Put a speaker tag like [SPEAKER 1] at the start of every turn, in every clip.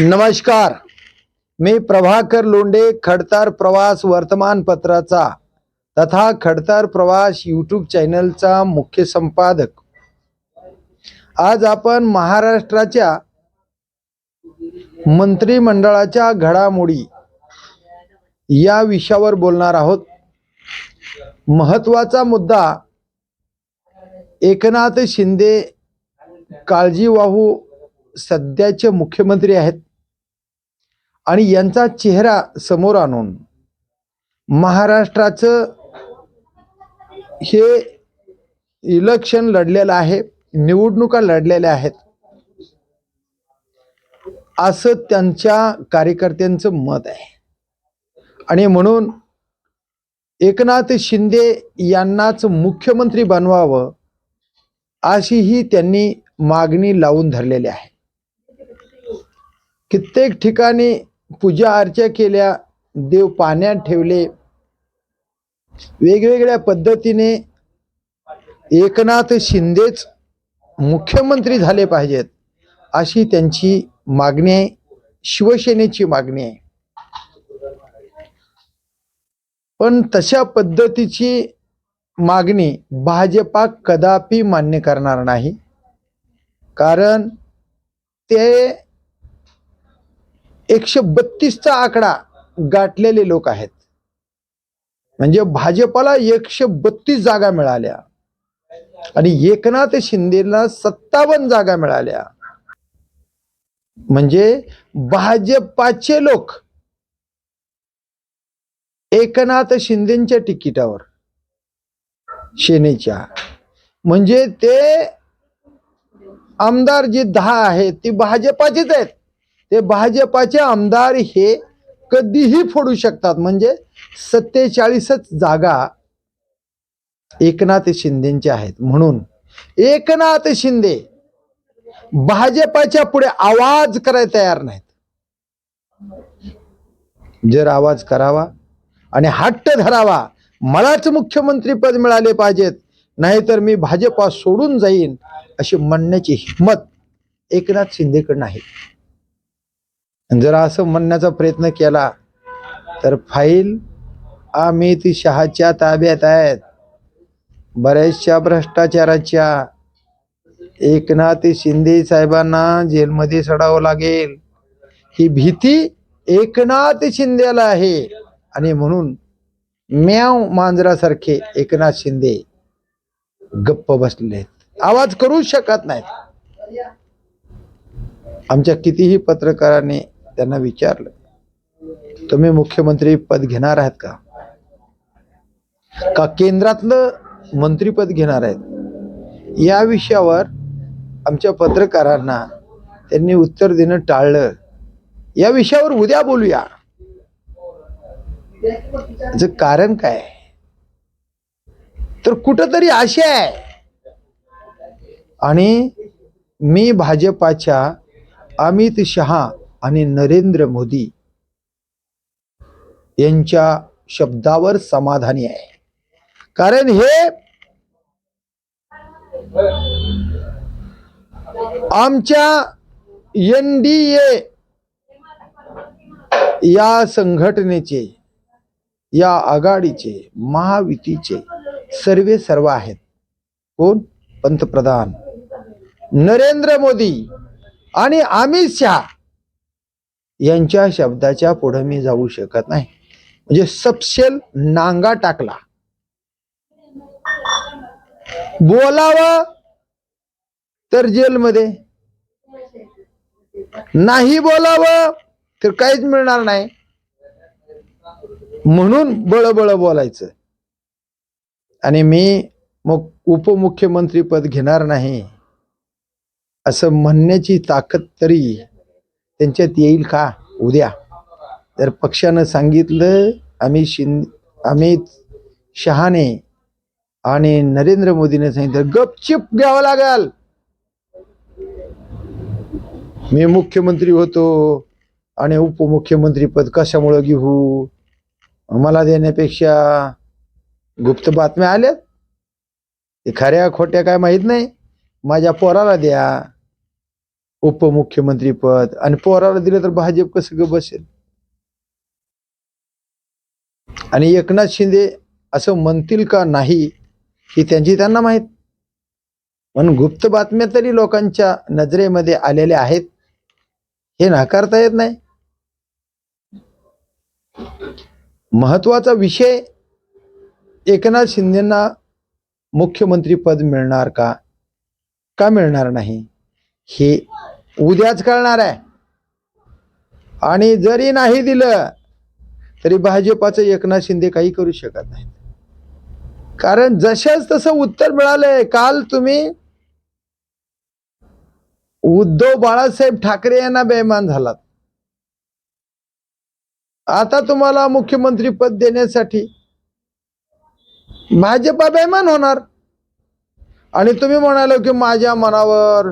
[SPEAKER 1] नमस्कार. मी प्रभाकर लोंडे खडतार प्रवास वर्तमानपत्राचा तथा खडतार प्रवास यूट्यूब चॅनलचा मुख्य संपादक. आज आपण महाराष्ट्राच्या मंत्रिमंडळाच्या घडामोडी या विषयावर बोलणार आहोत. महत्त्वाचा मुद्दा एकनाथ शिंदे काळजीवाहू सध्याचे मुख्यमंत्री आहेत. आणि यांचा चेहरा समोर आणून महाराष्ट्राचं हे इलेक्शन लढलेलं आहे निवडणुका लढलेल्या आहेत. असं त्यांच्या कार्यकर्त्यांचं मत आहे. आणि म्हणून एकनाथ शिंदे यांनाच मुख्यमंत्री बनवावं अशीही त्यांनी मागणी लावून धरलेली आहे. कित्येक ठिकाणी पूजा अर्चा केल्या देव पाण्यात ठेवले. वेगवेगळ्या पद्धतीने एकनाथ शिंदेच मुख्यमंत्री झाले पाहिजेत अशी त्यांची मागणी आहे. शिवसेनेची मागणी आहे. पण तशा पद्धतीची मागणी भाजपा कदापि मान्य करणार नाही. कारण ते एकशे बत्तीसचा आकडा गाठलेले लोक आहेत. म्हणजे भाजपाला एकशे बत्तीस जागा मिळाल्या. आणि एकनाथ शिंदेला सत्तावन्न जागा मिळाल्या. म्हणजे भाजपाचे लोक एकनाथ शिंदेच्या तिकिटावर सेनेच्या. म्हणजे ते आमदार जी दहा आहेत ती भाजपाचीच आहेत. ते भाजपाचे आमदार हे कधीही फोडू शकतात. म्हणजे सत्तेचाळीसच जागा एकनाथ शिंदेच्या आहेत. म्हणून एकनाथ शिंदे भाजपाच्या पुढे आवाज करायला तयार नाहीत. जर आवाज करावा आणि हट्ट धरावा मलाच मुख्यमंत्री पद मिळाले पाहिजेत नाहीतर मी भाजपा सोडून जाईन अशी म्हणण्याची हिंमत एकनाथ शिंदेकडे आहे जर असं म्हणण्याचा प्रयत्न केला तर फाईल आम्ही ती शहाच्या ताब्यात आहेत. बऱ्याचशा भ्रष्टाचाराच्या एकनाथ शिंदे साहेबांना जेलमध्ये सडावं लागेल. ही भीती एकनाथ शिंदेला आहे. आणि म्हणून म्याव मांजरासारखे एकनाथ शिंदे गप्प बसलेले आहेत. आवाज करू शकत नाहीत. आमच्या कितीही पत्रकारांनी त्यांना विचारलं तुम्ही मुख्यमंत्री पद घेणार आहात का? का केंद्रातलं मंत्रीपद घेणार आहेत? या विषयावर आमच्या पत्रकारांना त्यांनी उत्तर देणं टाळलं. या विषयावर उद्या बोलूया. कारण काय? तर कुठंतरी आशा आहे. आणि मी भाजपाच्या अमित शहा आणि नरेंद्र मोदी यांच्या शब्दावर समाधानी आहे. कारण हे आमच्या एन डी ए या संघटनेचे या आघाडीचे महायुतीचे सर्वे सर्व आहेत. कोण? पंतप्रधान. नरेंद्र मोदी आणि अमित शहा. यांच्या शब्दाच्या पुढे मी जाऊ शकत नाही. म्हणजे सपशेल नांगा टाकला. बोलावं तर जेलमध्ये. नाही बोलावं तर काहीच मिळणार नाही. म्हणून बळबळ बोलायचं. आणि मी मग उपमुख्यमंत्री पद घेणार नाही. असं म्हणण्याची ताकद तरी त्यांच्यात येईल का? उद्या. तर पक्षानं सांगितलं आम्ही शिंद अमित शहाने आणि नरेंद्र मोदीने सांगितलं गपचिप घ्यावं लागल. मी मुख्यमंत्री होतो आणि उपमुख्यमंत्री पद कशामुळं घेऊ? मला देण्यापेक्षा गुप्त बातम्या आल्यात? ते खऱ्या खोट्या काय माहीत नाही. माझ्या पोराला द्या. उपमुख्यमंत्री पद आणि पोराला दिलं तर भाजप कसं ग बसेल? आणि एकनाथ शिंदे असं म्हणतील का नाही ही त्यांची त्यांना माहीत. म्हणून गुप्त बातम्या तरी लोकांच्या नजरेमध्ये आलेल्या आहेत. हे नाकारता येत नाही. महत्त्वाचा विषय एकनाथ शिंदेना मुख्यमंत्री पद मिळणार का? का मिळणार नाही? हे उद्याच कळणार आहे. आणि जरी नाही दिलं तरी भाजपाचं एकनाथ शिंदे काही करू शकत नाही कारण जशाच तसं उत्तर मिळालंय काल तुम्ही उद्धव बाळासाहेब ठाकरे यांना बेमान झालात. आता तुम्हाला मुख्यमंत्री पद देण्यासाठी भाजपा बेमान होणार. आणि तुम्ही म्हणाल की माझ्या मनावर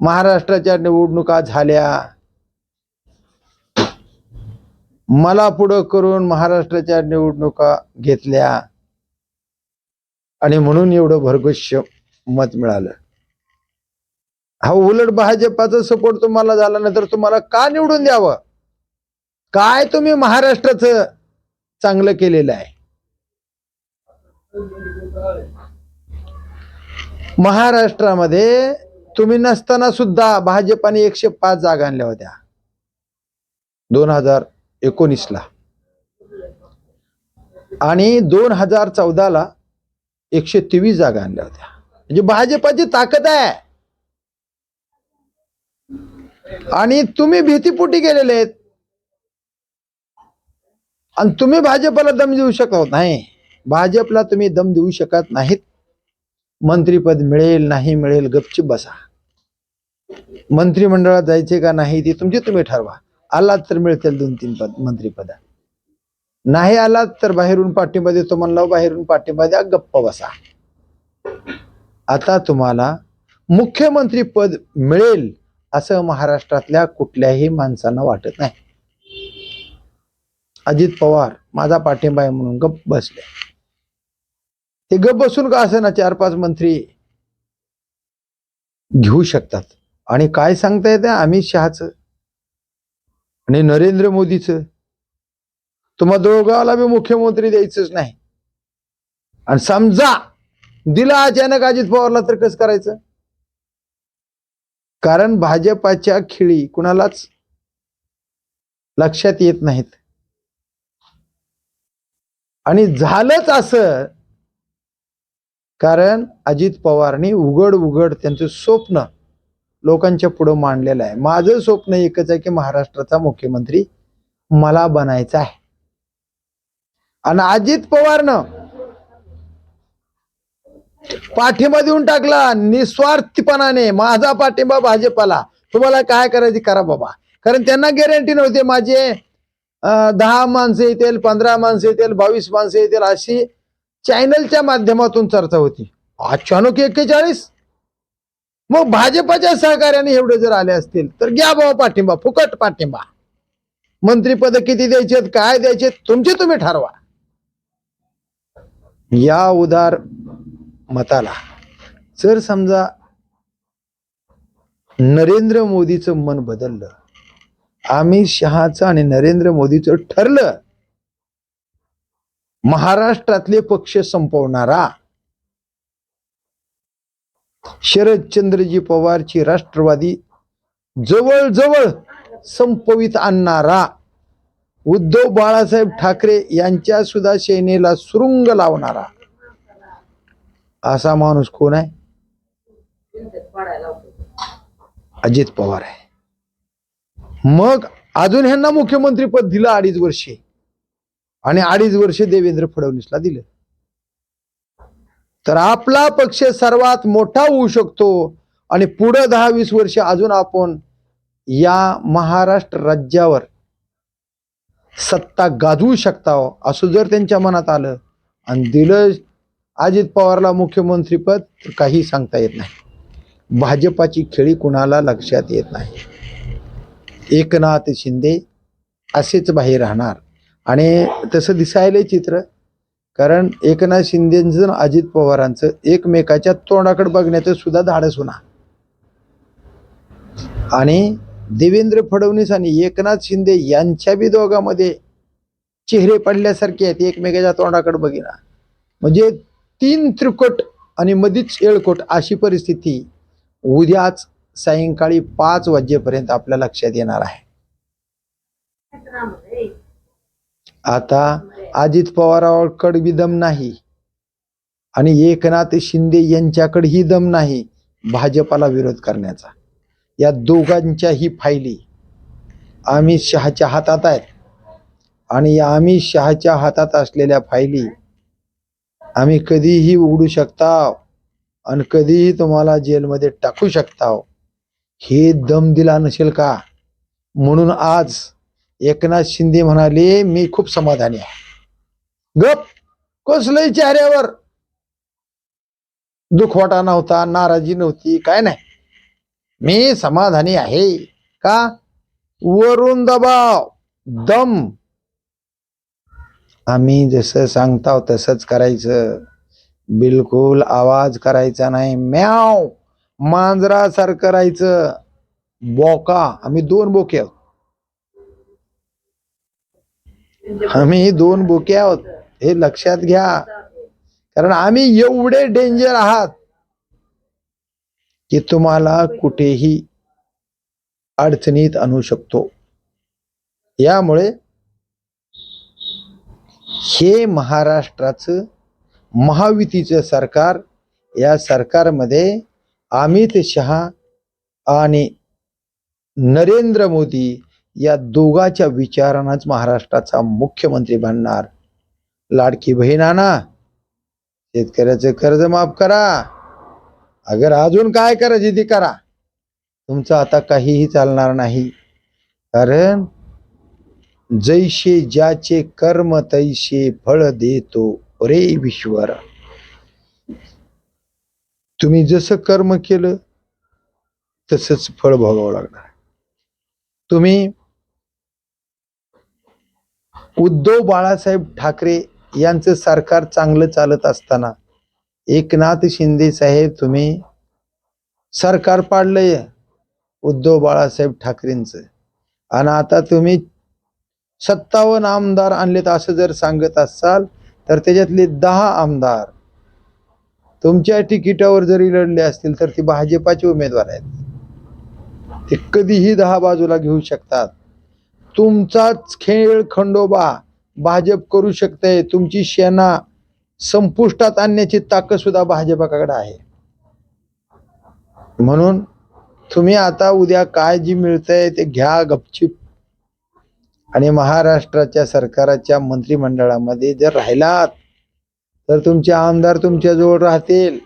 [SPEAKER 1] महाराष्ट्राच्या निवडणुका झाल्या. मला पुढं करून महाराष्ट्राच्या निवडणुका घेतल्या. आणि म्हणून एवढं भरघोष मत मिळालं. हा उलट भाजपाचा सपोर्ट तुम्हाला झाला नाही तर तुम्हाला का निवडून द्यावं? काय तुम्ही महाराष्ट्राचं चांगलं केलेलं आहे? महाराष्ट्रामध्ये तुम्ही नसताना सुद्धा भाजपाने एकशे पाच जागा आणल्या होत्या. दोन हजार एकोणीसला. आणि दोन हजार चौदाला एकशे तेवीस जागा आणल्या होत्या. म्हणजे भाजपाची ताकद आहे. आणि तुम्ही भीतीपोटी गेलेले आहेत. आणि तुम्ही भाजपला दम देऊ शकत नाही. भाजपला तुम्ही दम देऊ शकत नाहीत. मंत्रीपद मिळेल नाही मिळेल गपचूप बसा. मंत्रिमंडळात जायचे का नाही ते तुमचे तुम्ही ठरवा. आलात तर मिळतील दोन तीन पद मंत्रीपद. नाही आलात तर बाहेरून पाठिंबा देतो म्हणला बाहेरून पाठिंबा द्या गप्प बसा. आता तुम्हाला मुख्यमंत्री पद मिळेल असं महाराष्ट्रातल्या कुठल्याही माणसांना वाटत नाही. अजित पवार माझा पाठिंबा आहे म्हणून गप्प बसले. ते गप्प बसून का असं ना चार पाच मंत्री घेऊ शकतात? आणि काय सांगता येते अमित शहाचं. आणि नरेंद्र मोदीचं. तुम्हा दोघाला बी मुख्यमंत्री द्यायचंच नाही. आणि समजा दिला अचानक अजित पवारला तर कसं करायचं? कारण भाजपाच्या खिळी कुणालाच लक्षात येत नाहीत. आणि झालंच असं. कारण अजित पवारनी उघड उघड त्यांचं स्वप्न लोकांच्या पुढं मांडलेलं आहे. माझं स्वप्न एकच आहे की महाराष्ट्राचा मुख्यमंत्री मला बनायचा आहे. आणि अजित पवारनं पाठिंबा देऊन टाकला निस्वार्थपणाने माझा पाठिंबा भाजपाला. तुम्हाला काय करायची करा बाबा. कारण त्यांना गॅरंटी नव्हते माझे. दहा माणसं येतील पंधरा माणसं येतील बावीस माणसं येतील अशी चॅनलच्या माध्यमातून चर्चा होती. अचानक एक्केचाळीस मग भाजपाच्या सहकार्याने एवढे जर आले असतील तर घ्या बाबा पाठिंबा फुकट पाठिंबा. मंत्रीपद किती द्यायचे काय द्यायचे तुमचे तुम्ही ठरवा. या उदार मताला जर समजा नरेंद्र मोदीचं मन बदललं अमित शहाचं आणि नरेंद्र मोदीचं ठरलं महाराष्ट्रातले पक्ष संपवणारा शरदचंद्रजी पवारची राष्ट्रवादी जवळजवळ संपवित आणणारा उद्धव बाळासाहेब ठाकरे यांच्या सुद्धा सेनेला सुरुंग लावणारा असा माणूस कोण आहे? अजित पवार आहे. मग अजून ह्यांना मुख्यमंत्री पद दिलं अडीच वर्षे. आणि अडीच वर्षे देवेंद्र फडणवीसला दिलं. तर आपला पक्ष सर्वात मोठा होऊ शकतो आणि पुढं दहा वीस वर्ष अजून आपण या महाराष्ट्र राज्यावर सत्ता गाजवू शकता असं जर त्यांच्या मनात आलं. आणि दिलं अजित पवारला मुख्यमंत्रीपद तर काही सांगता येत नाही. भाजपाची खेळी कुणाला लक्षात येत नाही. एकनाथ शिंदे असेच बाहेर राहणार. आणि तसं दिसायलंय चित्र. कारण एकनाथ शिंदेचं अजित पवारांचं एकमेकाच्या तोंडाकडे बघण्याचं सुद्धा धाडस होणार. आणि देवेंद्र फडणवीस आणि एकनाथ शिंदे यांच्या बी दोघांमध्ये चेहरे पडल्यासारखे आहेत एकमेकाच्या तोंडाकडे बघिना म्हणजे तीन त्रिकोट आणि मधीच येळकोट अशी परिस्थिती उद्याच सायंकाळी पाच वाजेपर्यंत आपल्या लक्षात येणार आहे. आता अजित पवाराकडे बी दम नाही. आणि एकनाथ शिंदे यांच्याकडेही दम नाही भाजपाला विरोध करण्याचा. या दोघांच्याही फायली अमित शहाच्या हातात आहेत. आणि या अमित शहाच्या हातात असलेल्या फायली आम्ही कधीही उघडू शकता आणि कधीही तुम्हाला जेलमध्ये टाकू शकता हे दम दिला नसेल का? म्हणून आज एकनाथ शिंदे म्हणाले मी खूप समाधानी आहे. गप! कसलंही चेहऱ्यावर दुखवाटा नव्हता नाराजी नव्हती काय नाही. मी समाधानी आहे का? वरून दबाव दम. आम्ही जसं सांगताव तसंच करायचं. बिलकुल आवाज करायचा नाही. म्याव! मांजरासारखं करायचं बोका! आम्ही दोन बोके आहोत. आम्ही दोन बोके आहोत हे लक्षात घ्या. कारण आम्ही एवढे डेंजर आहात की तुम्हाला कुठेही अडचणीत आणू शकतो. यामुळे हे महाराष्ट्राचं महायुतीचं सरकार या सरकारमध्ये अमित शहा आणि नरेंद्र मोदी या दोघाच्या विचारानंच महाराष्ट्राचा मुख्यमंत्री बनणार. लाडकी बहीण शेतकऱ्याचं कर्ज माफ करा. अगर अजून काय करायची ते करा. तुमचं आता काहीही चालणार नाही. कारण जैसे ज्याचे कर्म तैसे फळ देतो रे विश्वर तुम्ही जसं कर्म केलं तसंच फळ भोगावं लागणार. तुम्ही उद्धव बाळासाहेब ठाकरे यांचं सरकार चांगलं चालत असताना एकनाथ शिंदे साहेब तुम्ही सरकार पाडलंय उद्धव बाळासाहेब ठाकरेंचं. आणि आता तुम्ही सत्तावन्न आमदार आणलेत असं जर सांगत असाल तर त्याच्यातले दहा आमदार तुमच्या तिकिटावर जरी लढले असतील तर ते भाजपाचे उमेदवार आहेत. ते कधीही दहा बाजूला घेऊ शकतात. तुमचाच खेळ खंडोबा भाजप करू शकते. तुमची सेना संपुष्टात आणण्याची ताकद सुद्धा भाजपाकडे आहे. म्हणून तुम्ही आता उद्या काय जी मिळतंय ते घ्या गपचिप. आणि महाराष्ट्राच्या सरकाराच्या मंत्रिमंडळामध्ये जर राहिलात तर तुमचे आमदार तुमच्या जवळ राहतील.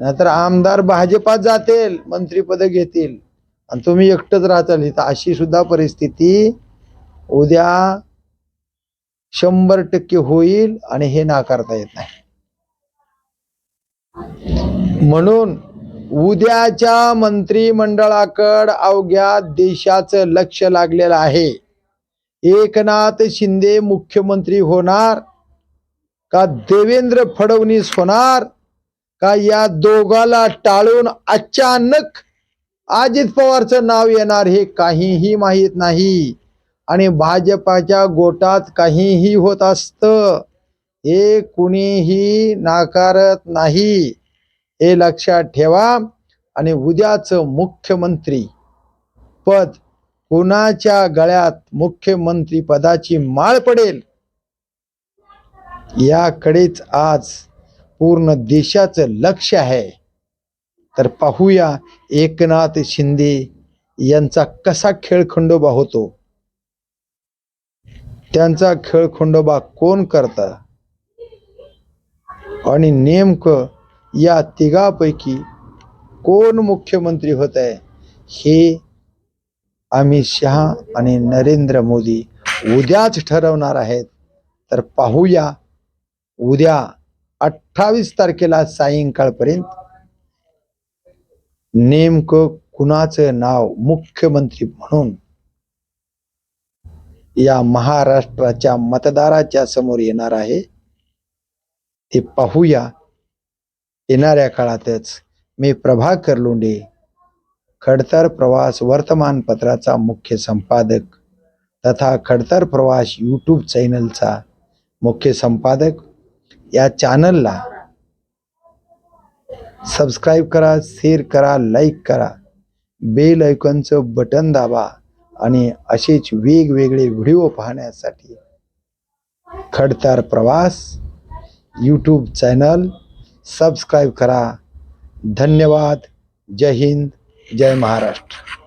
[SPEAKER 1] नाहीतर आमदार भाजपात जातील मंत्रीपद घेतील. आणि तुम्ही एकटंच राहताल तर अशी सुद्धा परिस्थिती उद्या शंभर टक्के होईल आणि हे नाकारता येत नाही. म्हणून उद्याच्या मंत्रिमंडळाकड अवघ्या देशाचं लक्ष लागलेलं आहे. एकनाथ शिंदे मुख्यमंत्री होणार का देवेंद्र फडणवीस होणार? का या दोघाला टाळून अचानक अजित पवारचं नाव येणार हे काहीही माहीत नाही. आणि भाजपाच्या गोटात काहीही होत असतं. हे कुणीही नाकारत नाही. हे लक्षात ठेवा. आणि उद्याचं मुख्यमंत्री पद कुणाच्या गळ्यात मुख्यमंत्री पदाची माळ पडेल? याकडेच आज पूर्ण देशाचं लक्ष आहे. तर पाहूया एकनाथ शिंदे यांचा कसा खेळखंडोबा होतो. त्यांचा खेळखंडोबा कोण करता? आणि नेमकं या तिघापैकी कोण मुख्यमंत्री होत आहे हे अमित शहा आणि नरेंद्र मोदी उद्याच ठरवणार आहेत. तर पाहूया उद्या अठ्ठावीस तारखेला सायंकाळपर्यंत नेमकं कुणाचं नाव मुख्यमंत्री म्हणून या महाराष्ट्राच्या मतदाराच्या समोर येणार आहे ते पाहूया. येणाऱ्या काळातच मी प्रभाकर लोंढे खडतर प्रवास वर्तमानपत्राचा मुख्य संपादक तथा खडतर प्रवास यूट्यूब चॅनलचा मुख्य संपादक या चॅनलला सबस्क्राईब करा शेअर करा लाईक करा. बेल ऐकॉनचं बटन दाबा आणि असेच वेगवेगळे व्हिडिओ पाहण्यासाठी खडतर प्रवास यूट्यूब चॅनल सबस्क्राईब करा. धन्यवाद. जय हिंद. जय महाराष्ट्र.